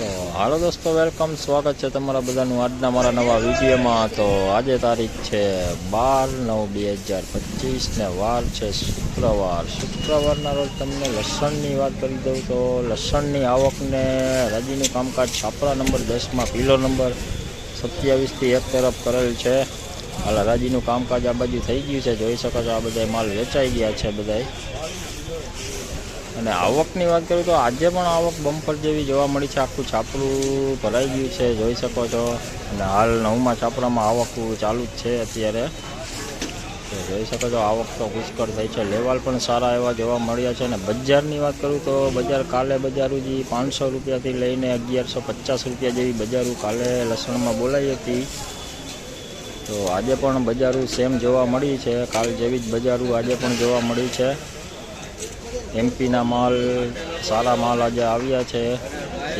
તો હાલો દોસ્તો વેલકમ સ્વાગત છે તમારા બધાનું આજના મારા નવા વિડીયોમાં. તો આજે તારીખ છે બાર નવ બે હજાર પચીસને વાર છે શુક્રવાર. શુક્રવારના રોજ તમને લસણની વાત કરી દઉં તો લસણની આવકને રાજીનું કામકાજ છાપરા નંબર દસમાં પીલો નંબર સત્યાવીસથી એક તરફ કરેલ છે. હાલ રાજીનું કામકાજ આ બાજુ થઈ ગયું છે. જોઈ શકો છો આ બધા માલ વેચાઈ ગયા છે બધાય. અને આવકની વાત કરું તો આજે પણ આવક બમ્પર જેવી જોવા મળી છે. આખું છાપરું ભરાઈ ગયું છે, જોઈ શકો છો. અને હાલ નવમાં છાપરામાં આવક ચાલુ જ છે અત્યારે. જોઈ શકો છો, આવક તો પુષ્કળ થઈ છે. લેવાલ પણ સારા એવા જોવા મળ્યા છે. અને બજારની વાત કરું તો બજાર કાલે બજારું જે પાંચસો રૂપિયાથી લઈને અગિયારસો પચાસ રૂપિયા જેવી બજારું કાલે લસણમાં બોલાઈ હતી. તો આજે પણ બજારું સેમ જોવા મળી છે. કાલ જેવી જ બજારું આજે પણ જોવા મળી છે. એમપીના માલ સારા માલ આજે આવ્યા છે.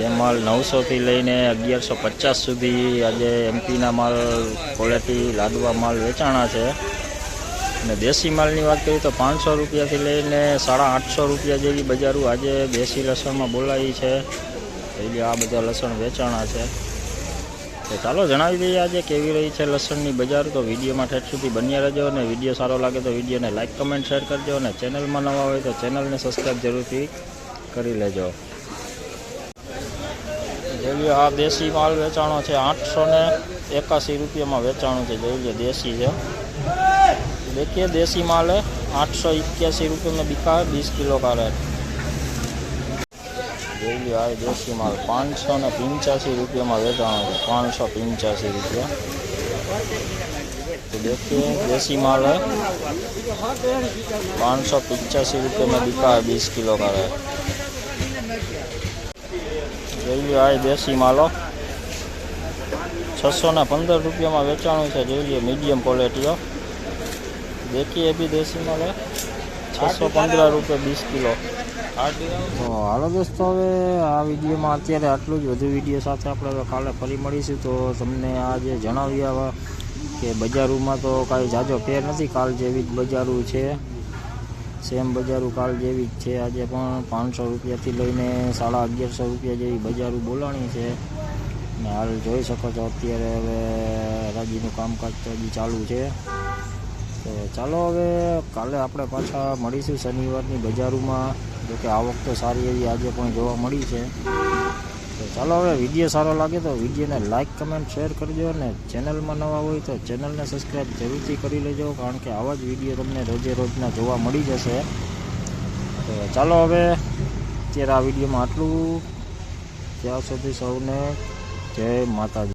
એ માલ નવસોથી લઈને અગિયારસો પચાસ સુધી આજે એમપીના માલ ક્વોલિટી લાદવા માલ વેચાણા છે. અને દેશી માલની વાત કરીએ તો પાંચસો રૂપિયાથી લઈને સાડા આઠસો રૂપિયા જેવી બજારો આજે દેશી લસણમાં બોલાવી છે. એટલે આ બધા લસણ વેચાણા છે. તો ચાલો જણાવી દઈએ આજે કેવી રહી છે લસણની બજાર તો વિડીયોમાં ઠેઠ સુધી બન્યા રહેજો અને વિડીયો સારો લાગે તો વિડીયોને લાઇક કમેન્ટ શેર કરજો અને ચેનલમાં નવા હોય તો ચેનલને સબસ્ક્રાઈબ જરૂરથી કરી લેજો જોઈ આ દેશી માલ વેચાણો છે આઠસો ને એકાસી રૂપિયામાં વેચાણું છે જોઈ લો દેશી છે देखिए देसी माल है आठ सौ इक्यासी रुपये में बिका है बीस किलो का रेट જોઈ લો આ દેશી માલ પાંચસો ને પંચ્યાસી રૂપિયામાં વેચાણો છે પાંચસો પંચ્યાસી રૂપિયા तो देखिए देसी माल है पाँच सौ पचासी रुपये में बिका है बीस किलो का है જોઈ લો આ દેશી માલો છસો ને પંદર રૂપિયામાં વેચાણું છે જોઈ લો મીડિયમ ક્વોલિટીઓ देखिए अभी देसी माल है छसो पंद्रह रुपये बीस किलो તો હાલો દોસ્તો, હવે આ વિડીયોમાં અત્યારે આટલું જ. વધુ વીડિયો સાથે આપણે હવે કાલે ફરી મળીશું. તો તમને આ જે જણાવ્યા કે બજારોમાં તો કાંઈ જાજો ફેર નથી. કાલ જેવી જ બજારો છે. સેમ બજારો કાલ જેવી જ છે. આજે પણ પાંચસો રૂપિયાથી લઈને સાડા અગિયારસો રૂપિયા જેવી બજારો બોલાણી છે. ને હાલ જોઈ શકો છો, અત્યારે હવે રાજીનું કામકાજ તો હજી ચાલુ છે. તો ચાલો હવે કાલે આપણે પાછા મળીશું શનિવારની બજારોમાં. જો કે આવક તો સારી એવી આજે પણ જોવા મળી છે. તો ચાલો હવે વીડિયો સારો લાગે તો વિડીયોને લાઇક કમેન્ટ, શેર કરજો અને ચેનલમાં નવા હોય તો ચેનલને સબસ્ક્રાઈબ જરૂરથી કરી લેજો, કારણ કે આવા જ વીડિયો તમને રોજે રોજના જોવા મળી જશે. તો ચાલો હવે અત્યારે આ વિડીયોમાં આટલું. ત્યાં સુધી સૌને જય માતાજી.